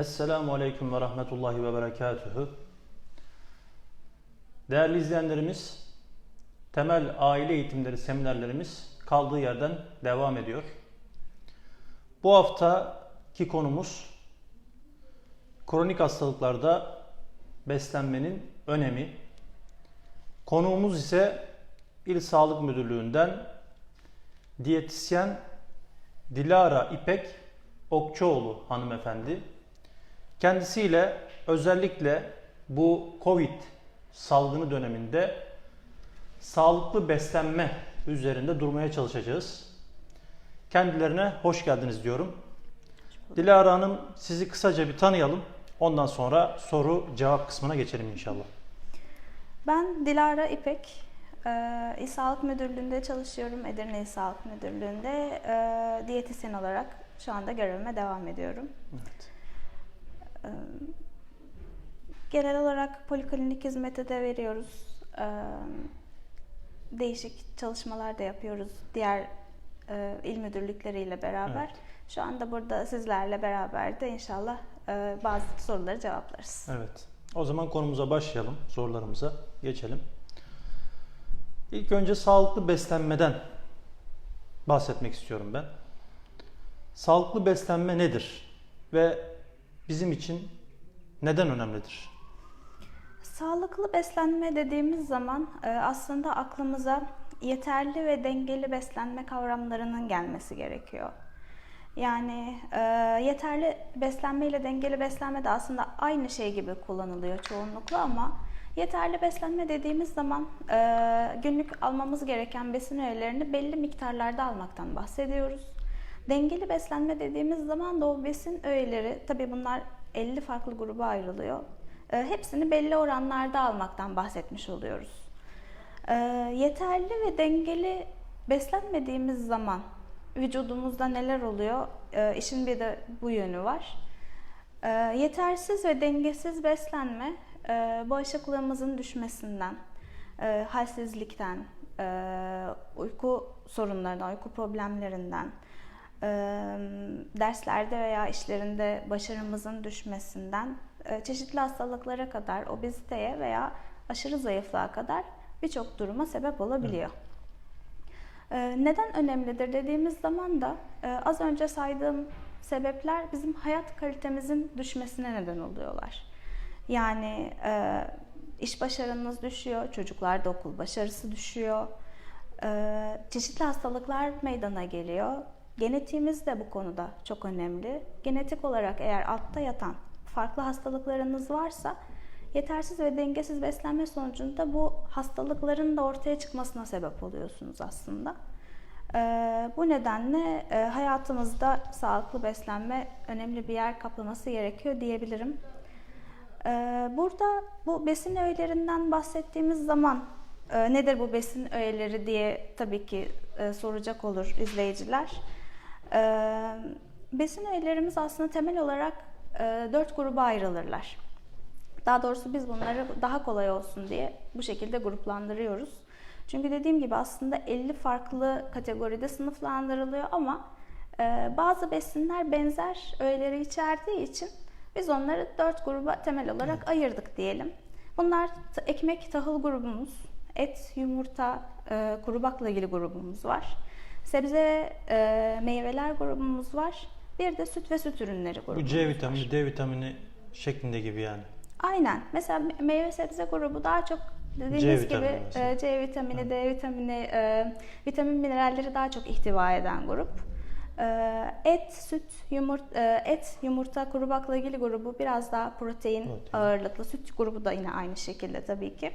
Esselamu Aleyküm ve Rahmetullahi ve Berekatühü. Değerli izleyenlerimiz, temel aile eğitimleri seminerlerimiz kaldığı yerden devam ediyor. Bu haftaki konumuz kronik hastalıklarda beslenmenin önemi. Konuğumuz ise İl Sağlık Müdürlüğü'nden diyetisyen Dilara İpek Okçuoğlu hanımefendi. Kendisiyle özellikle bu Covid salgını döneminde sağlıklı beslenme üzerinde durmaya çalışacağız. Kendilerine hoş geldiniz diyorum. Dilara Hanım sizi kısaca bir tanıyalım. Ondan sonra soru cevap kısmına geçelim inşallah. Ben Dilara İpek. Ee, İl Sağlık Müdürlüğü'nde çalışıyorum. Edirne İl Sağlık Müdürlüğü'nde e, diyetisyen olarak şu anda görevime devam ediyorum. Evet. Genel olarak poliklinik hizmeti de veriyoruz. Değişik çalışmalar da yapıyoruz diğer il müdürlükleriyle beraber. Evet. Şu anda burada sizlerle beraber de inşallah bazı soruları cevaplarız. Evet. O zaman konumuza başlayalım. Sorularımıza geçelim. İlk önce sağlıklı beslenmeden bahsetmek istiyorum ben. Sağlıklı beslenme nedir ve bizim için neden önemlidir? Sağlıklı beslenme dediğimiz zaman e, aslında aklımıza yeterli ve dengeli beslenme kavramlarının gelmesi gerekiyor. Yani e, yeterli beslenme ile dengeli beslenme de aslında aynı şey gibi kullanılıyor çoğunlukla ama yeterli beslenme dediğimiz zaman e, günlük almamız gereken besin öğelerini belli miktarlarda almaktan bahsediyoruz. Dengeli beslenme dediğimiz zaman da o besin öğeleri, tabii bunlar 50 farklı gruba ayrılıyor. E, hepsini belli oranlarda almaktan bahsetmiş oluyoruz. E, yeterli ve dengeli beslenmediğimiz zaman vücudumuzda neler oluyor? E, işin bir de bu yönü var. Yetersiz ve dengesiz beslenme e, bağışıklığımızın düşmesinden, e, halsizlikten, e, uyku sorunlarından, uyku problemlerinden, derslerde veya işlerinde başarımızın düşmesinden çeşitli hastalıklara kadar, obeziteye veya aşırı zayıflığa kadar birçok duruma sebep olabiliyor. Ee, Neden önemlidir dediğimiz zaman da az önce saydığım sebepler bizim hayat kalitemizin düşmesine neden oluyorlar. Yani iş başarınız düşüyor, çocuklarda okul başarısı düşüyor, çeşitli hastalıklar meydana geliyor. Genetiğimiz de bu konuda çok önemli. Genetik olarak eğer altta yatan farklı hastalıklarınız varsa yetersiz ve dengesiz beslenme sonucunda bu hastalıkların da ortaya çıkmasına sebep oluyorsunuz aslında. Ee, bu nedenle e, hayatımızda sağlıklı beslenme önemli bir yer kaplaması gerekiyor diyebilirim. Ee, burada bu besin öğelerinden bahsettiğimiz zaman e, nedir bu besin öğeleri diye tabii ki e, soracak olur izleyiciler. Besin öğelerimiz aslında temel olarak dört gruba ayrılırlar. Daha doğrusu biz bunları daha kolay olsun diye bu şekilde gruplandırıyoruz. Çünkü dediğim gibi aslında 50 farklı kategoride sınıflandırılıyor ama bazı besinler benzer öğeleri içerdiği için biz onları 4 gruba temel olarak ayırdık diyelim. Bunlar ekmek, tahıl grubumuz, et, yumurta, kuru baklagili grubumuz var. Sebze ve e, meyveler grubumuz var. Bir de süt ve süt ürünleri grubumuz Bu C var. vitamini, D vitamini şeklinde gibi yani. Aynen. Mesela meyve sebze grubu daha çok dediğimiz C gibi e, C vitamini, D vitamini, e, vitamin mineralleri daha çok ihtiva eden grup. E, et, süt, yumurta, et, yumurta, kuru baklagili grubu biraz daha protein, Protein. ağırlıklı. Süt grubu da yine aynı şekilde tabii ki.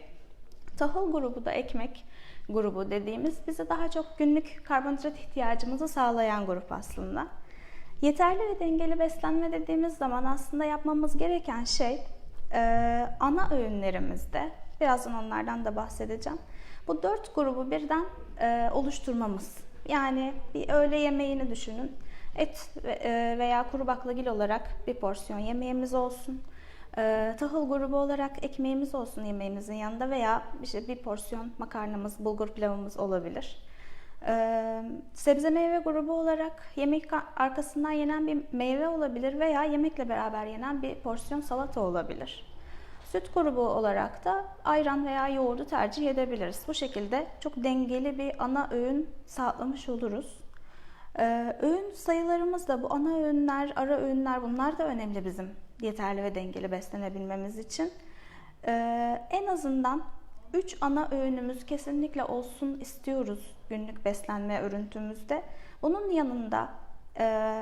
Tahıl grubu da ekmek grubu dediğimiz bize daha çok günlük karbonhidrat ihtiyacımızı sağlayan grup aslında. Yeterli ve dengeli beslenme dediğimiz zaman aslında yapmamız gereken şey e, ana öğünlerimizde, birazdan onlardan da bahsedeceğim. Bu dört grubu birden e, oluşturmamız. Yani bir öğle yemeğini düşünün. Et e, veya kuru baklagil olarak bir porsiyon yemeğimiz olsun. E, tahıl grubu olarak ekmeğimiz olsun yemeğimizin yanında veya işte bir porsiyon makarnamız, bulgur pilavımız olabilir. Ee, sebze meyve grubu olarak yemek arkasından yenen bir meyve olabilir veya yemekle beraber yenen bir porsiyon salata olabilir. Süt grubu olarak da ayran veya yoğurdu tercih edebiliriz. Bu şekilde çok dengeli bir ana öğün sağlamış oluruz. Ee, öğün sayılarımız da bu ana öğünler, ara öğünler bunlar da önemli bizim yeterli ve dengeli beslenebilmemiz için. Ee, en azından 3 ana öğünümüz kesinlikle olsun istiyoruz günlük beslenme örüntümüzde. Bunun yanında e,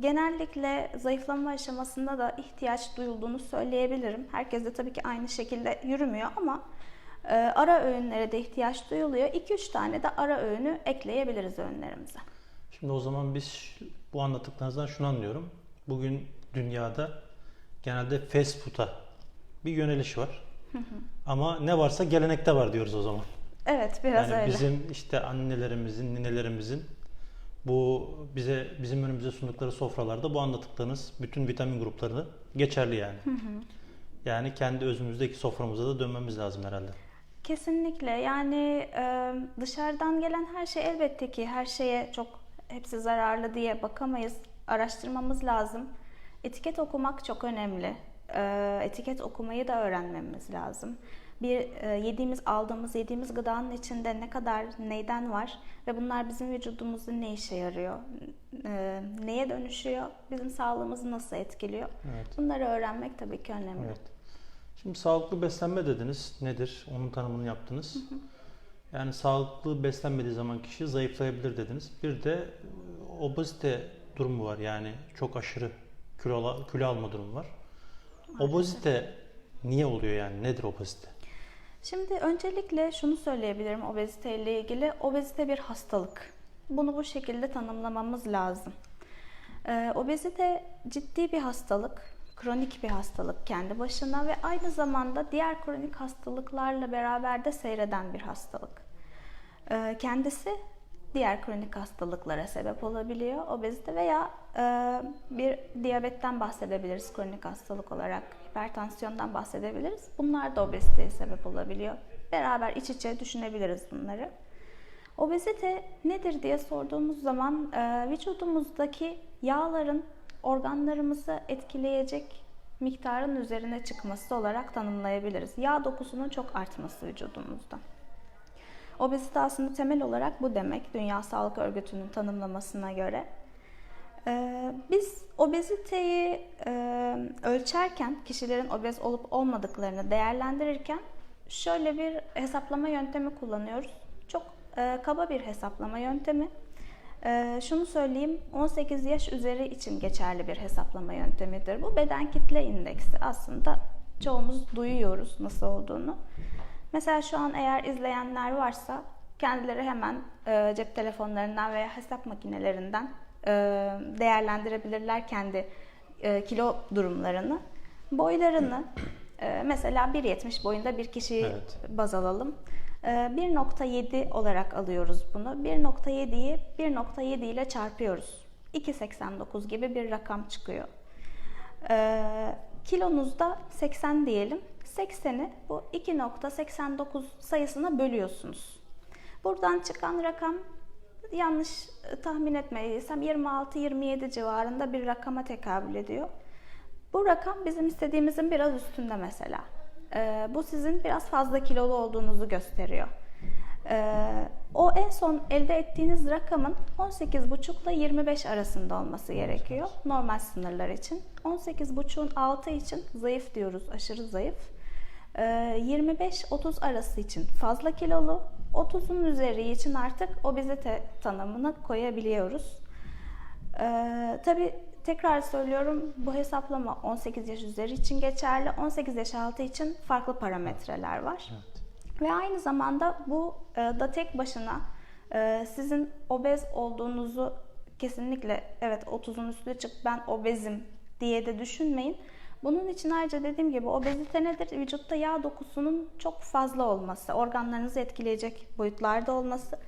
genellikle zayıflama aşamasında da ihtiyaç duyulduğunu söyleyebilirim. Herkes de tabii ki aynı şekilde yürümüyor ama e, ara öğünlere de ihtiyaç duyuluyor. 2-3 tane de ara öğünü ekleyebiliriz öğünlerimize. Şimdi o zaman biz bu anlattıklarınızdan şunu anlıyorum. Bugün dünyada genelde fast food'a bir yöneliş var. Ama ne varsa gelenekte var diyoruz o zaman. Evet biraz yani öyle. bizim işte annelerimizin, ninelerimizin bu bize bizim önümüze sundukları sofralarda bu anlattıklarınız bütün vitamin gruplarını geçerli yani. Yani kendi özümüzdeki soframıza da dönmemiz lazım herhalde. Kesinlikle yani e, dışarıdan gelen her şey elbette ki her şeye çok hepsi zararlı diye bakamayız. Araştırmamız lazım. Etiket okumak çok önemli. E, etiket okumayı da öğrenmemiz lazım. Bir e, yediğimiz, aldığımız, yediğimiz gıdanın içinde ne kadar neyden var ve bunlar bizim vücudumuzda ne işe yarıyor, e, neye dönüşüyor, bizim sağlığımızı nasıl etkiliyor. Evet. Bunları öğrenmek tabii ki önemli. Evet. Şimdi sağlıklı beslenme dediniz. Nedir? Onun tanımını yaptınız. Yani sağlıklı beslenmediği zaman kişi zayıflayabilir dediniz. Bir de e, obezite durumu var. Yani çok aşırı kilo, kilo alma durumu var. Obezite niye oluyor yani? Nedir obezite? Şimdi öncelikle şunu söyleyebilirim obezite ile ilgili. Obezite bir hastalık. Bunu bu şekilde tanımlamamız lazım. Ee, obezite ciddi bir hastalık, kronik bir hastalık kendi başına ve aynı zamanda diğer kronik hastalıklarla beraber de seyreden bir hastalık. Ee, kendisi diğer kronik hastalıklara sebep olabiliyor. Obezite veya e, bir diyabetten bahsedebiliriz kronik hastalık olarak. Hipertansiyondan bahsedebiliriz. Bunlar da obeziteye sebep olabiliyor. Beraber iç içe düşünebiliriz bunları. Obezite nedir diye sorduğumuz zaman e, vücudumuzdaki yağların organlarımızı etkileyecek miktarın üzerine çıkması olarak tanımlayabiliriz. Yağ dokusunun çok artması vücudumuzda. Obezite aslında temel olarak bu demek Dünya Sağlık Örgütü'nün tanımlamasına göre. Ee, biz obeziteyi e, ölçerken, kişilerin obez olup olmadıklarını değerlendirirken şöyle bir hesaplama yöntemi kullanıyoruz. Çok e, kaba bir hesaplama yöntemi. E, şunu söyleyeyim, 18 yaş üzeri için geçerli bir hesaplama yöntemidir. Bu beden kitle indeksi aslında çoğumuz duyuyoruz nasıl olduğunu. Mesela şu an eğer izleyenler varsa kendileri hemen e, cep telefonlarından veya hesap makinelerinden e, değerlendirebilirler kendi e, kilo durumlarını. Boylarını e, mesela 1.70 boyunda bir kişiyi Evet. baz alalım. E, 1.7 olarak alıyoruz bunu. 1.7'yi 1.7 ile çarpıyoruz. 2.89 gibi bir rakam çıkıyor. Ee, kilonuzda 80 diyelim. 80'i bu 2.89 sayısına bölüyorsunuz. Buradan çıkan rakam yanlış e, tahmin etmediysem 26-27 civarında bir rakama tekabül ediyor. Bu rakam bizim istediğimizin biraz üstünde mesela. Ee, bu sizin biraz fazla kilolu olduğunuzu gösteriyor. Ee, o en son elde ettiğiniz rakamın 18,5 ile 25 arasında olması gerekiyor normal sınırlar için. 18,5'un altı için zayıf diyoruz, aşırı zayıf. Ee, 25-30 arası için fazla kilolu, 30'un üzeri için artık obezite tanımını koyabiliyoruz. Ee, tabii tekrar söylüyorum bu hesaplama 18 yaş üzeri için geçerli, 18 yaş altı için farklı parametreler var. Evet. Ve aynı zamanda bu e, da tek başına e, sizin obez olduğunuzu kesinlikle evet 30'un üstüne çık ben obezim diye de düşünmeyin. Bunun için ayrıca dediğim gibi obezite nedir? Vücutta yağ dokusunun çok fazla olması, organlarınızı etkileyecek boyutlarda olması.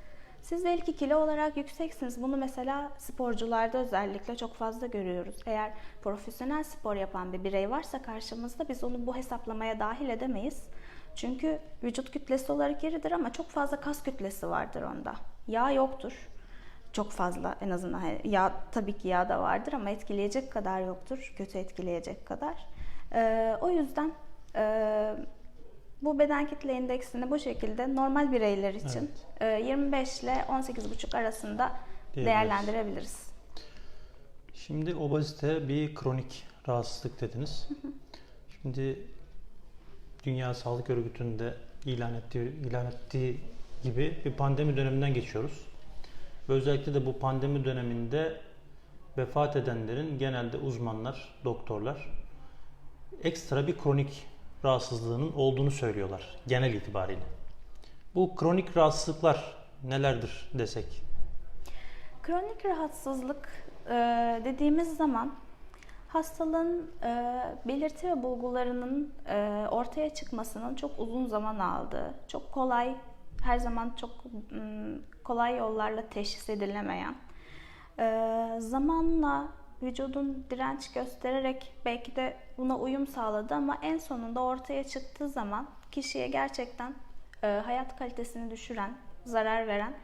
Siz belki kilo olarak yükseksiniz. Bunu mesela sporcularda özellikle çok fazla görüyoruz. Eğer profesyonel spor yapan bir birey varsa karşımızda biz onu bu hesaplamaya dahil edemeyiz. Çünkü vücut kütlesi olarak iridir ama çok fazla kas kütlesi vardır onda. Yağ yoktur. Çok fazla en azından hani yağ tabii ki yağ da vardır ama etkileyecek kadar yoktur. Kötü etkileyecek kadar. Ee, o yüzden e, bu beden kitle indeksini bu şekilde normal bireyler için e, 25 ile 18,5 arasında değerlendirebiliriz. Şimdi obezite bir kronik rahatsızlık dediniz. Şimdi Dünya Sağlık Örgütü'nde ilan ettiği, ilan ettiği gibi bir pandemi döneminden geçiyoruz. Ve özellikle de bu pandemi döneminde vefat edenlerin genelde uzmanlar, doktorlar ekstra bir kronik rahatsızlığının olduğunu söylüyorlar genel itibariyle. Bu kronik rahatsızlıklar nelerdir desek? Kronik rahatsızlık e, dediğimiz zaman hastalığın e, belirti ve bulgularının e, ortaya çıkmasının çok uzun zaman aldığı, çok kolay, her zaman çok kolay yollarla teşhis edilemeyen, zamanla vücudun direnç göstererek belki de buna uyum sağladı ama en sonunda ortaya çıktığı zaman kişiye gerçekten hayat kalitesini düşüren, zarar veren,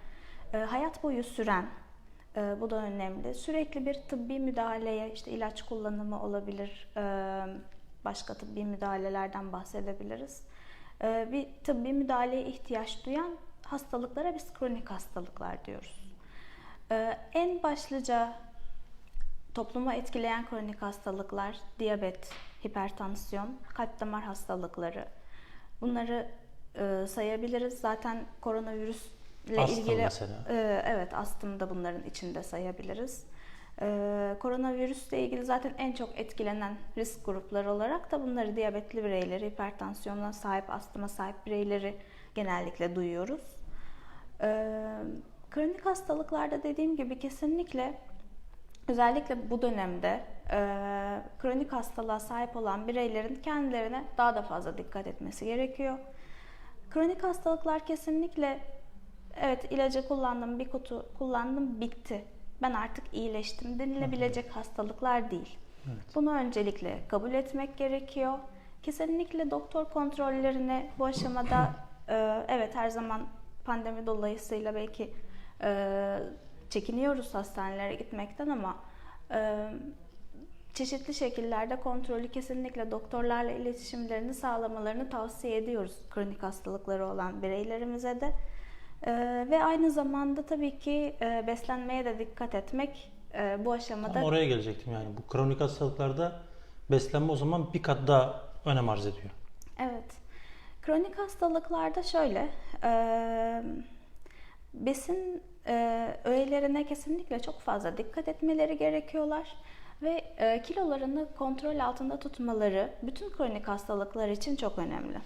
hayat boyu süren, bu da önemli. Sürekli bir tıbbi müdahaleye, işte ilaç kullanımı olabilir, başka tıbbi müdahalelerden bahsedebiliriz. E, bir tıbbi müdahaleye ihtiyaç duyan hastalıklara biz kronik hastalıklar diyoruz. E, en başlıca topluma etkileyen kronik hastalıklar, diyabet, hipertansiyon, kalp damar hastalıkları. Bunları e, sayabiliriz. Zaten koronavirüsle Astım ilgili mesela. e, evet astım da bunların içinde sayabiliriz. E, koronavirüsle ilgili zaten en çok etkilenen risk grupları olarak da bunları diyabetli bireyleri, hipertansiyona sahip, astıma sahip bireyleri genellikle duyuyoruz. E, kronik hastalıklarda dediğim gibi kesinlikle özellikle bu dönemde e, kronik hastalığa sahip olan bireylerin kendilerine daha da fazla dikkat etmesi gerekiyor. Kronik hastalıklar kesinlikle evet ilacı kullandım, bir kutu kullandım, bitti. Ben artık iyileştim denilebilecek hastalıklar değil. Evet. Bunu öncelikle kabul etmek gerekiyor. Kesinlikle doktor kontrollerini bu aşamada e, evet her zaman pandemi dolayısıyla belki e, çekiniyoruz hastanelere gitmekten ama e, çeşitli şekillerde kontrolü kesinlikle doktorlarla iletişimlerini sağlamalarını tavsiye ediyoruz kronik hastalıkları olan bireylerimize de. E, ve aynı zamanda tabii ki e, beslenmeye de dikkat etmek e, bu aşamada Tam oraya gelecektim yani. Bu kronik hastalıklarda beslenme o zaman bir kat daha önem arz ediyor. Evet. Kronik hastalıklarda şöyle, e, besin e, öğelerine kesinlikle çok fazla dikkat etmeleri gerekiyorlar ve e, kilolarını kontrol altında tutmaları bütün kronik hastalıklar için çok önemli.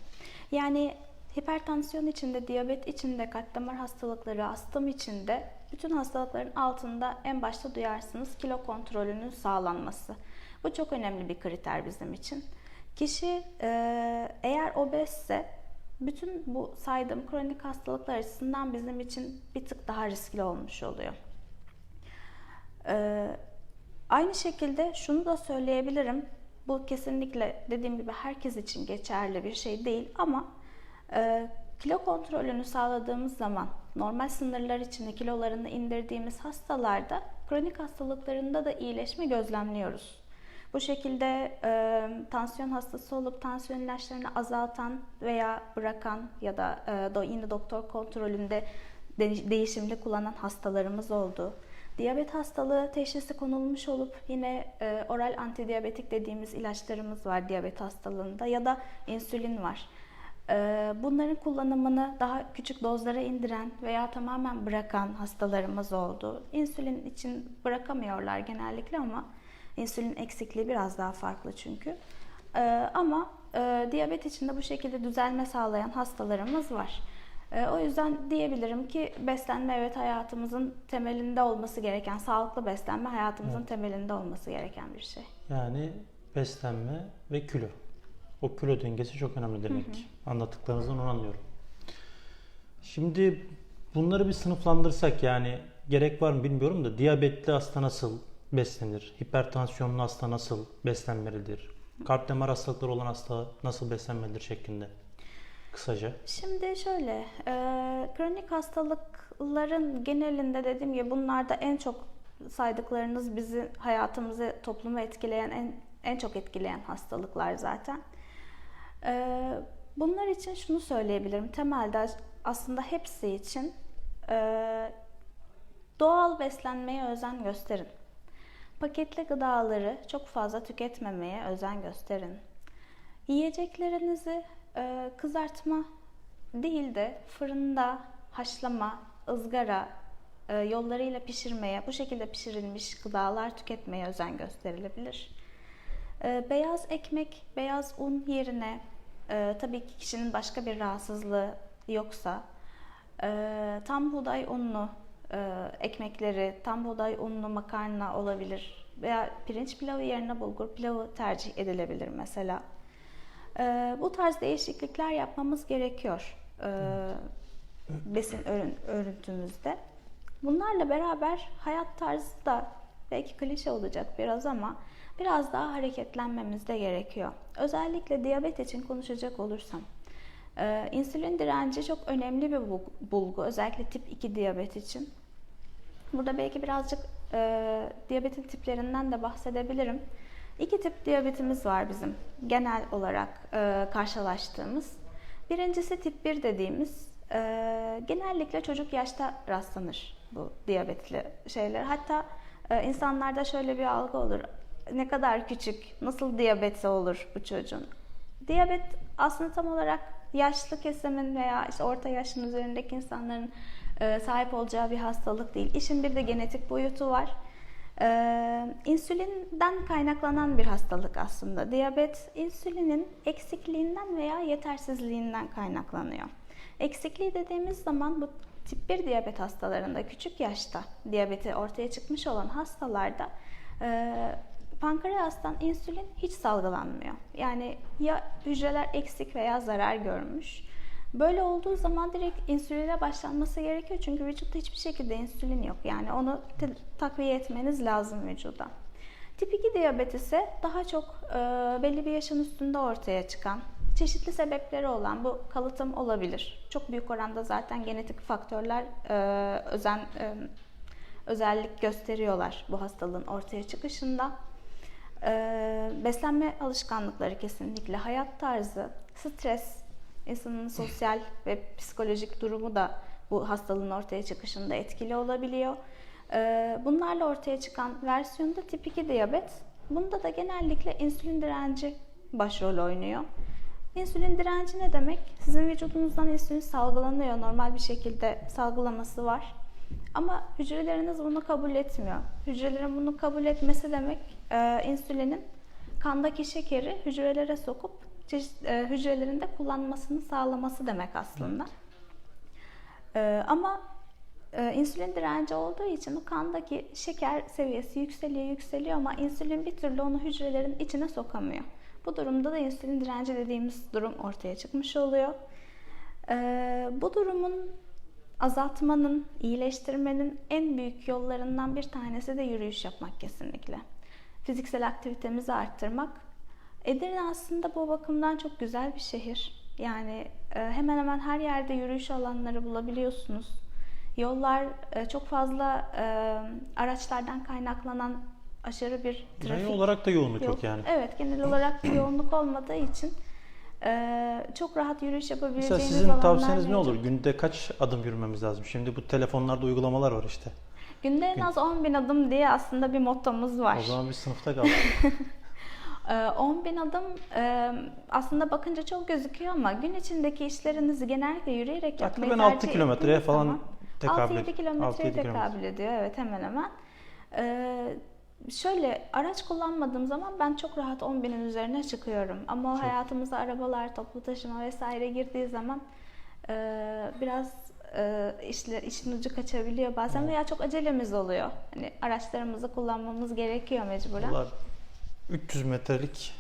Yani hipertansiyon içinde, diyabet içinde, kalp damar hastalıkları, astım içinde bütün hastalıkların altında en başta duyarsınız kilo kontrolünün sağlanması. Bu çok önemli bir kriter bizim için. Kişi e, eğer obezse bütün bu saydığım kronik hastalıklar açısından bizim için bir tık daha riskli olmuş oluyor. E, aynı şekilde şunu da söyleyebilirim. Bu kesinlikle dediğim gibi herkes için geçerli bir şey değil ama e, kilo kontrolünü sağladığımız zaman normal sınırlar içinde kilolarını indirdiğimiz hastalarda kronik hastalıklarında da iyileşme gözlemliyoruz. Bu şekilde e, tansiyon hastası olup tansiyon ilaçlarını azaltan veya bırakan ya da e, yine doktor kontrolünde de- değişimli kullanan hastalarımız oldu. Diyabet hastalığı teşhisi konulmuş olup yine e, oral antidiyabetik dediğimiz ilaçlarımız var diyabet hastalığında ya da insülin var. E, bunların kullanımını daha küçük dozlara indiren veya tamamen bırakan hastalarımız oldu. İnsülin için bırakamıyorlar genellikle ama insülin eksikliği biraz daha farklı çünkü. E, ama e, diyabet için de bu şekilde düzelme sağlayan hastalarımız var. E, O yüzden diyebilirim ki beslenme evet hayatımızın temelinde olması gereken, sağlıklı beslenme hayatımızın Evet. temelinde olması gereken bir şey. Yani beslenme ve kilo. O kilo dengesi çok önemli demek ki. Anlattıklarınızdan onu anlıyorum. Şimdi bunları bir sınıflandırsak yani gerek var mı bilmiyorum da diyabetli hasta nasıl beslenir? Hipertansiyonlu hasta nasıl beslenmelidir? Kalp damar hastalıkları olan hasta nasıl beslenmelidir şeklinde. Kısaca. Şimdi şöyle, e, kronik hastalık hastalıkların genelinde dediğim gibi bunlarda en çok saydıklarınız bizi hayatımızı, toplumu etkileyen en en çok etkileyen hastalıklar zaten. Ee, bunlar için şunu söyleyebilirim. Temelde aslında hepsi için e, doğal beslenmeye özen gösterin. Paketli gıdaları çok fazla tüketmemeye özen gösterin. Yiyeceklerinizi e, kızartma değil de fırında haşlama, ızgara e, yollarıyla pişirmeye, bu şekilde pişirilmiş gıdalar tüketmeye özen gösterilebilir. Beyaz ekmek, beyaz un yerine e, tabii ki kişinin başka bir rahatsızlığı yoksa e, tam buğday unlu e, ekmekleri, tam buğday unlu makarna olabilir veya pirinç pilavı yerine bulgur pilavı tercih edilebilir mesela. E, bu tarz değişiklikler yapmamız gerekiyor e, besin örün, örüntümüzde. Bunlarla beraber hayat tarzı da belki klişe olacak biraz ama biraz daha hareketlenmemiz de gerekiyor. Özellikle diyabet için konuşacak olursam. Ee, insülin direnci çok önemli bir bulgu. Özellikle tip 2 diyabet için. Burada belki birazcık e, diyabetin tiplerinden de bahsedebilirim. İki tip diyabetimiz var bizim genel olarak e, karşılaştığımız. Birincisi tip 1 dediğimiz e, genellikle çocuk yaşta rastlanır bu diyabetli şeyler. Hatta e, insanlarda şöyle bir algı olur. Ne kadar küçük, nasıl diyabeti olur bu çocuğun? Diyabet aslında tam olarak yaşlı kesimin veya işte orta yaşın üzerindeki insanların e, sahip olacağı bir hastalık değil. İşin bir de genetik boyutu var. İnsülinden kaynaklanan bir hastalık aslında. Diyabet insülinin eksikliğinden veya yetersizliğinden kaynaklanıyor. Eksikliği dediğimiz zaman bu tip 1 diyabet hastalarında küçük yaşta diyabeti ortaya çıkmış olan hastalarda e, pankreastan insülin hiç salgılanmıyor. Yani ya hücreler eksik veya zarar görmüş. Böyle olduğu zaman direkt insüline başlanması gerekiyor çünkü vücutta hiçbir şekilde insülin yok. Yani onu takviye etmeniz lazım vücuda. Tip 2 diyabet ise daha çok e, belli bir yaşın üstünde ortaya çıkan, çeşitli sebepleri olan bu kalıtım olabilir. Çok büyük oranda zaten genetik faktörler e, özen e, özellik gösteriyorlar bu hastalığın ortaya çıkışında. E, beslenme alışkanlıkları kesinlikle, hayat tarzı, stres, insanın sosyal ve psikolojik durumu da bu hastalığın ortaya çıkışında etkili olabiliyor. E, bunlarla ortaya çıkan versiyonda tip 2 diyabet. Bunda da genellikle insülin direnci başrol oynuyor. İnsülin direnci ne demek? Sizin vücudunuzdan insülin salgılanıyor. Normal bir şekilde salgılaması var. Ama hücreleriniz bunu kabul etmiyor. Hücrelerin bunu kabul etmesi demek e, insülinin kandaki şekeri hücrelere sokup çeşit, e, hücrelerinde kullanmasını sağlaması demek aslında. E, ama e, insülin direnci olduğu için o kandaki şeker seviyesi yükseliyor yükseliyor ama insülin bir türlü onu hücrelerin içine sokamıyor. Bu durumda da insülin direnci dediğimiz durum ortaya çıkmış oluyor. Ee, bu durumun azaltmanın, iyileştirmenin en büyük yollarından bir tanesi de yürüyüş yapmak kesinlikle. Fiziksel aktivitemizi arttırmak. Edirne aslında bu bakımdan çok güzel bir şehir. Yani e, hemen hemen her yerde yürüyüş alanları bulabiliyorsunuz. Yollar e, çok fazla e, araçlardan kaynaklanan aşırı bir trafik. Genel olarak da yoğunluk yok, yok yani. Evet, genel olarak yoğunluk olmadığı için e, çok rahat yürüyüş Mesela yapabileceğiniz sizin alanlar tavsiyeniz ne olur? Günde kaç adım yürümemiz lazım? Şimdi bu telefonlarda uygulamalar var işte. Günde en az 10 bin adım diye aslında bir mottomuz var. O zaman biz sınıfta kaldık. Ee, 10 bin adım aslında bakınca çok gözüküyor ama gün içindeki işlerinizi genellikle yürüyerek yapmayı Takriben tercih 6 kilometreye falan tekabül 6-7 kilometreye 6-7 kilometre. tekabül ediyor. Evet hemen hemen. Şöyle araç kullanmadığım zaman ben çok rahat 10 binin üzerine çıkıyorum. Ama o Çok. hayatımıza arabalar, toplu taşıma vesaire girdiği zaman e, biraz e, işler, işin ucu kaçabiliyor bazen veya çok acelemiz oluyor. Hani araçlarımızı kullanmamız gerekiyor mecburen. Vallahi 300 metrelik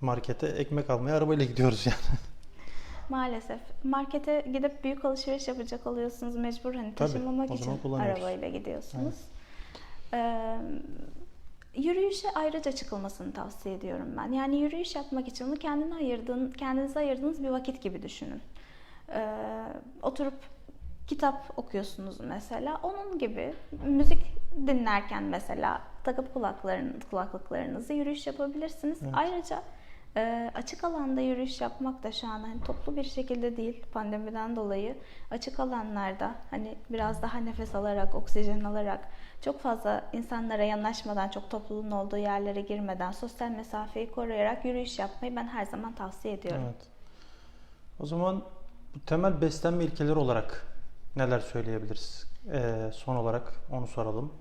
markete ekmek almaya arabayla gidiyoruz yani. Maalesef. Markete gidip büyük alışveriş yapacak oluyorsunuz mecbur hani Tabii, taşınmamak zaman için arabayla gidiyorsunuz. Ee, yürüyüşe ayrıca çıkılmasını tavsiye ediyorum ben. Yani yürüyüş yapmak için onu kendine ayırdığın, kendinize ayırdığınız bir vakit gibi düşünün. Ee, oturup kitap okuyorsunuz mesela. Onun gibi müzik dinlerken mesela takıp kulakların, kulaklıklarınızı yürüyüş yapabilirsiniz. Evet. Ayrıca e, açık alanda yürüyüş yapmak da şu an hani toplu bir şekilde değil pandemiden dolayı açık alanlarda hani biraz daha nefes alarak, oksijen alarak çok fazla insanlara yanaşmadan, çok topluluğun olduğu yerlere girmeden, sosyal mesafeyi koruyarak yürüyüş yapmayı ben her zaman tavsiye ediyorum. Evet. O zaman bu temel beslenme ilkeleri olarak neler söyleyebiliriz? Ee, son olarak onu soralım.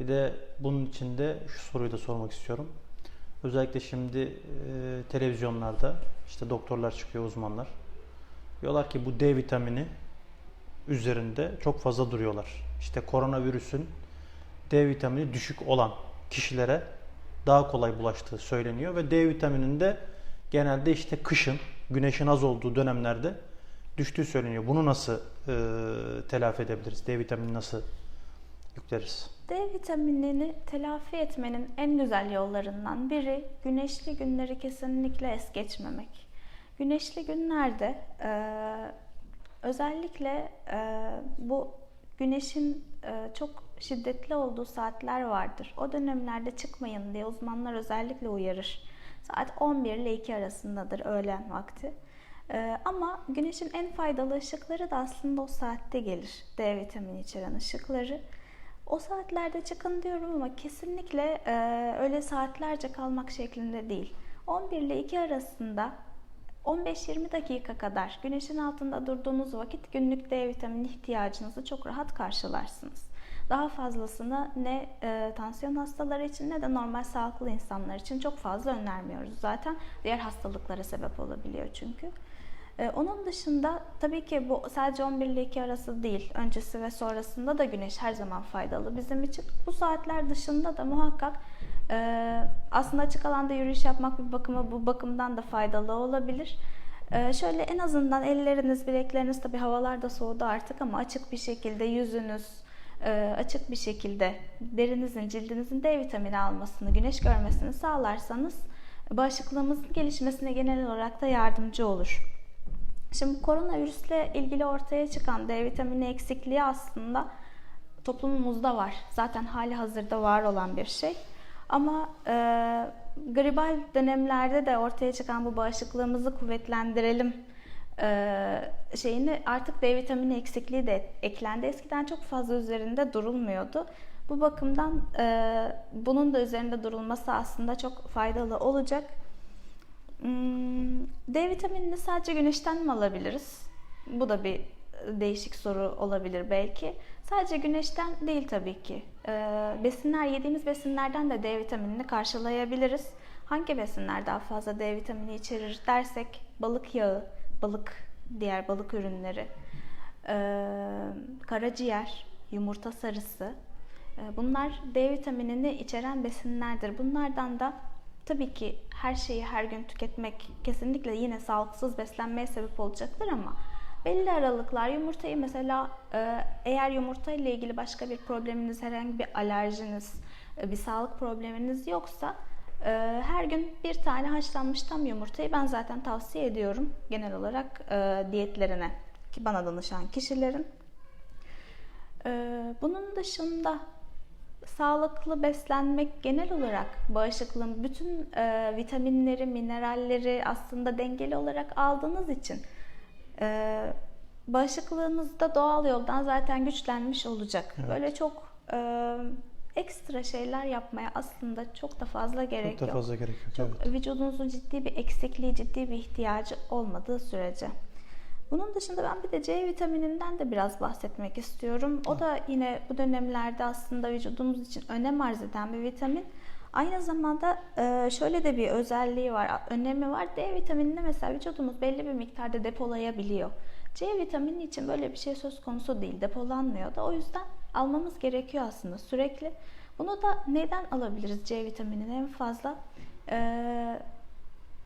Bir de bunun içinde şu soruyu da sormak istiyorum. Özellikle şimdi e, televizyonlarda işte doktorlar çıkıyor, uzmanlar. Diyorlar ki bu D vitamini üzerinde çok fazla duruyorlar. İşte koronavirüsün D vitamini düşük olan kişilere daha kolay bulaştığı söyleniyor ve D vitamininde genelde işte kışın güneşin az olduğu dönemlerde düştüğü söyleniyor. Bunu nasıl e, telafi edebiliriz? D vitamini nasıl yükleriz? D vitaminini telafi etmenin en güzel yollarından biri güneşli günleri kesinlikle es geçmemek. Güneşli günlerde e, özellikle e, bu güneşin e, çok şiddetli olduğu saatler vardır. O dönemlerde çıkmayın diye uzmanlar özellikle uyarır. Saat 11 ile 2 arasındadır öğlen vakti. Ee, ama güneşin en faydalı ışıkları da aslında o saatte gelir. D vitamini içeren ışıkları. O saatlerde çıkın diyorum ama kesinlikle e, öyle saatlerce kalmak şeklinde değil. 11 ile 2 arasında 15-20 dakika kadar güneşin altında durduğunuz vakit günlük D vitamini ihtiyacınızı çok rahat karşılarsınız. Daha fazlasını ne e, tansiyon hastaları için ne de normal sağlıklı insanlar için çok fazla önermiyoruz zaten. Diğer hastalıklara sebep olabiliyor çünkü. E, onun dışında tabii ki bu sadece 11 ile 2 arası değil. Öncesi ve sonrasında da güneş her zaman faydalı bizim için. Bu saatler dışında da muhakkak e, aslında açık alanda yürüyüş yapmak bir bakıma bu bakımdan da faydalı olabilir. E, şöyle en azından elleriniz, bilekleriniz tabii havalar da soğudu artık ama açık bir şekilde yüzünüz, e, açık bir şekilde derinizin, cildinizin D vitamini almasını, güneş görmesini sağlarsanız bağışıklığımızın gelişmesine genel olarak da yardımcı olur. Şimdi koronavirüsle ilgili ortaya çıkan D vitamini eksikliği aslında toplumumuzda var. Zaten hali hazırda var olan bir şey. Ama e, gribal dönemlerde de ortaya çıkan bu bağışıklığımızı kuvvetlendirelim e, şeyini artık D vitamini eksikliği de eklendi. Eskiden çok fazla üzerinde durulmuyordu. Bu bakımdan e, bunun da üzerinde durulması aslında çok faydalı olacak. Hmm, D vitaminini sadece güneşten mi alabiliriz? Bu da bir değişik soru olabilir belki. Sadece güneşten değil tabii ki. Ee, besinler, yediğimiz besinlerden de D vitaminini karşılayabiliriz. Hangi besinler daha fazla D vitamini içerir dersek balık yağı, balık, diğer balık ürünleri, ee, karaciğer, yumurta sarısı. Bunlar D vitaminini içeren besinlerdir. Bunlardan da Tabii ki her şeyi her gün tüketmek kesinlikle yine sağlıksız beslenmeye sebep olacaktır ama belli aralıklar yumurtayı mesela e, eğer yumurta ile ilgili başka bir probleminiz, herhangi bir alerjiniz, e, bir sağlık probleminiz yoksa e, her gün bir tane haşlanmış tam yumurtayı ben zaten tavsiye ediyorum genel olarak diyetlerine ki bana danışan kişilerin. Bunun dışında sağlıklı beslenmek genel olarak bağışıklığın bütün e, vitaminleri, mineralleri aslında dengeli olarak aldığınız için e, bağışıklığınız da doğal yoldan zaten güçlenmiş olacak. Evet. Böyle çok e, ekstra şeyler yapmaya aslında çok da fazla gerek yok. Çok da fazla yok. gerek yok. Çok evet. vücudunuzun ciddi bir eksikliği, ciddi bir ihtiyacı olmadığı sürece. Bunun dışında ben bir de C vitamininden de biraz bahsetmek istiyorum. O da yine bu dönemlerde aslında vücudumuz için önem arz eden bir vitamin. Aynı zamanda e, şöyle de bir özelliği var, önemi var. D vitaminini mesela vücudumuz belli bir miktarda depolayabiliyor. C vitamini için böyle bir şey söz konusu değil, depolanmıyor da o yüzden almamız gerekiyor aslında sürekli. Bunu da neden alabiliriz C vitaminini en fazla? Ee,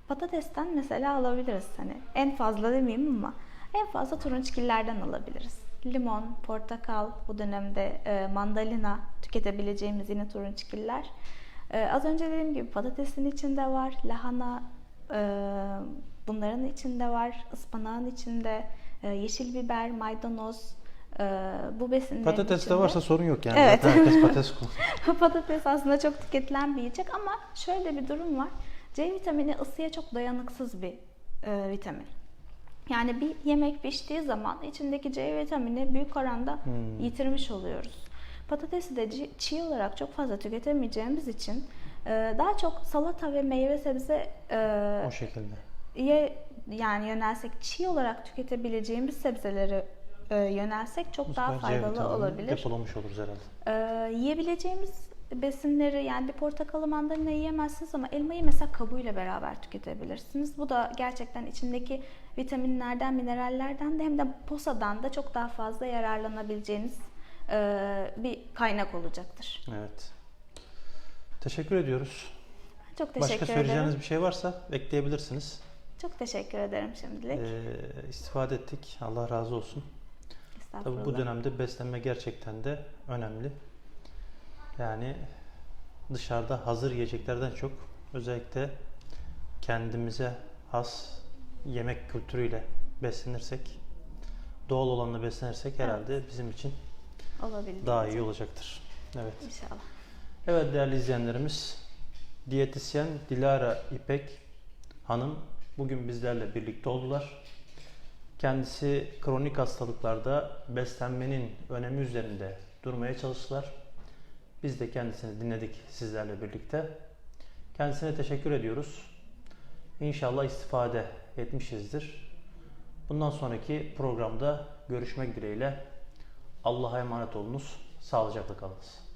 patatesten mesela alabiliriz hani en fazla demeyeyim ama en fazla turunçgillerden alabiliriz. Limon, portakal, bu dönemde e, mandalina tüketebileceğimiz yine turunçgiller. E, az önce dediğim gibi patatesin içinde var, lahana e, bunların içinde var, ıspanağın içinde, yeşil biber, maydanoz, bu besinlerin Patates de içinde- varsa sorun yok yani. Evet. Zaten herkes patates kullanıyor. Patates aslında çok tüketilen bir yiyecek ama şöyle bir durum var. C vitamini ısıya çok dayanıksız bir vitamin. Yani bir yemek piştiği zaman içindeki C vitamini büyük oranda Hmm. yitirmiş oluyoruz. Patatesi de çi- çiğ olarak çok fazla tüketemeyeceğimiz için e, daha çok salata ve meyve sebze e, O şekilde. ye yani yönelsek çiğ olarak tüketebileceğimiz sebzeleri e, yönelsek çok daha faydalı olabilir. Depolamış oluruz herhalde. Yiyebileceğimiz besinleri yani bir portakalı mandalina yiyemezsiniz ama elmayı mesela kabuğuyla beraber tüketebilirsiniz. Bu da gerçekten içindeki vitaminlerden, minerallerden de hem de posadan da çok daha fazla yararlanabileceğiniz e, bir kaynak olacaktır. Evet. Teşekkür ediyoruz. Çok teşekkür Başka söyleyeceğiniz ederim. bir şey varsa ekleyebilirsiniz. Çok teşekkür ederim şimdilik. Ee, istifade ettik. Allah razı olsun. Tabii bu dönemde beslenme gerçekten de önemli. Yani dışarıda hazır yiyeceklerden çok özellikle kendimize has yemek kültürüyle beslenirsek, doğal olanla beslenirsek herhalde bizim için Olabildiğince. daha iyi olacaktır. Evet. İnşallah. Evet değerli izleyenlerimiz, diyetisyen Dilara İpek Hanım bugün bizlerle birlikte oldular. Kendisi kronik hastalıklarda beslenmenin önemi üzerinde durmaya çalıştılar. Biz de kendisini dinledik sizlerle birlikte. Kendisine teşekkür ediyoruz. İnşallah istifade etmişizdir. Bundan sonraki programda görüşmek dileğiyle. Allah'a emanet olunuz. Sağlıcakla kalınız.